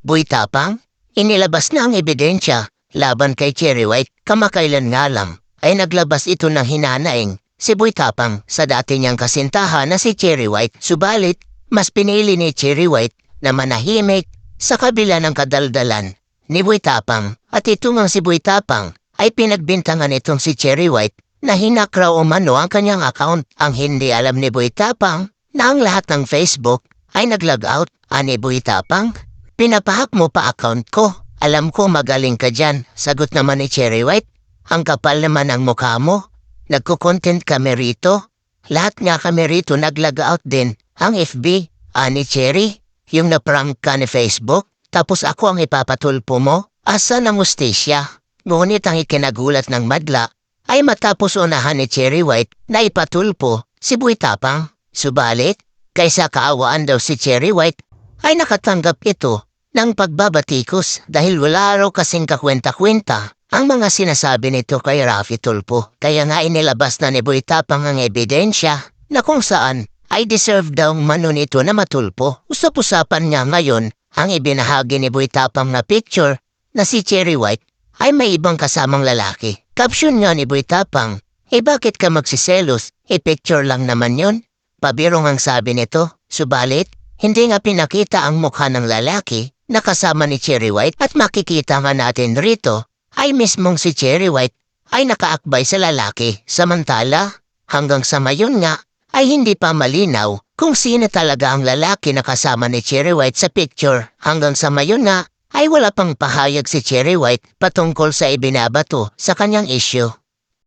Buitapang, inilabas na ang ebidensya laban kay Cherry White kamakailan nga lang ay naglabas ito ng hinanaing si Buitapang sa dati niyang kasintahan na si Cherry White. Subalit, mas pinili ni Cherry White na manahimik sa kabila ng kadaldalan ni Buitapang at ito si Buitapang ay pinagbintangan itong si Cherry White na hinakraw umano ang kanyang account. Ang hindi alam ni Buitapang na ang lahat ng Facebook ay nag-log out. Ani Buitapang, pinapahak mo pa account ko. Alam ko magaling ka dyan. Sagot naman ni Cherry White. Ang kapal naman ang mukha mo. Nagko-content kami rito. Lahat nga kami rito nag-log out din. Ang FB, ani Cherry, yung naprank ka ni Facebook. Tapos ako ang ipapatulpo mo. Asa ng ustisya? Ngunit ang ikinagulat ng madla ay matapos unahan ni Cherry White na ipatulpo si Buitapang. Subalit, kaysa kaawaan daw si Cherry White, ay nakatanggap ito ng pagbabatikos dahil wala raw kasing kakwenta-kwenta ang mga sinasabi nito kay Rafi Tulpo. Kaya nga inilabas na ni Buitapang ang ebidensya na kung saan ay deserve daw mano nito na matulpo. Usap-usapan niya ngayon ang ibinahagi ni Buitapang na picture na si Cherry White ay may ibang kasamang lalaki. Caption nga ni Buitapang, eh bakit ka magsiselos? E picture lang naman yon. Pabirong ang sabi nito, subalit, hindi nga pinakita ang mukha ng lalaki na kasama ni Cherry White at makikita nga natin rito ay mismong si Cherry White ay nakaakbay sa lalaki. Samantala, hanggang sa mayon nga ay hindi pa malinaw kung sino talaga ang lalaki na kasama ni Cherry White sa picture. Hanggang sa mayon nga ay wala pang pahayag si Cherry White patungkol sa ibinabato sa kanyang issue.